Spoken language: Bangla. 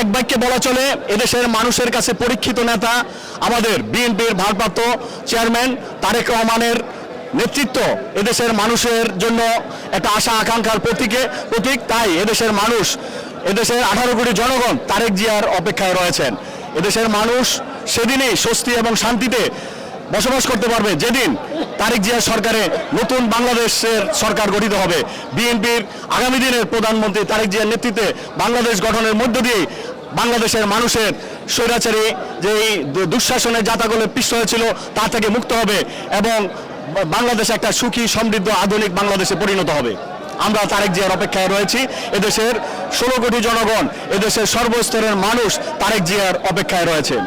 এক বাক্যে বলা চলে, এদেশের মানুষের কাছে পরীক্ষিত নেতা আমাদের বিএনপির ভারপ্রাপ্ত চেয়ারম্যান তারেক রহমানের নেতৃত্ব এদেশের মানুষের জন্য একটা আশা আকাঙ্ক্ষার প্রতীকে, প্রতীক। তাই এদেশের মানুষ, এদেশের আঠারো কোটি জনগণ তারেক জিয়ার অপেক্ষায় রয়েছেন। এদেশের মানুষ সেদিনই স্বস্তি এবং শান্তিতে বসবাস করতে পারবে। যেদিন তারেক জিয়া সরকারে নতুন বাংলাদেশের সরকার গঠিত হবে। বিএনপির আগামী দিনের প্রধানমন্ত্রী তারেক জিয়ার নেতৃত্বে বাংলাদেশ গঠনের মধ্য দিয়ে বাংলাদেশের মানুষের স্বৈরাচারী যে দুঃশাসনের যাতাগুলো পিষ্ট হয়েছিল, তা থেকে মুক্ত হবে এবং বাংলাদেশ একটা সুখী, সমৃদ্ধ, আধুনিক বাংলাদেশে পরিণত হবে। আমরা তারেক জিয়ার অপেক্ষায় রয়েছি। এদেশের ষোলো কোটি জনগণ, এদেশের সর্বস্তরের মানুষ তারেক জিয়ার অপেক্ষায় রয়েছেন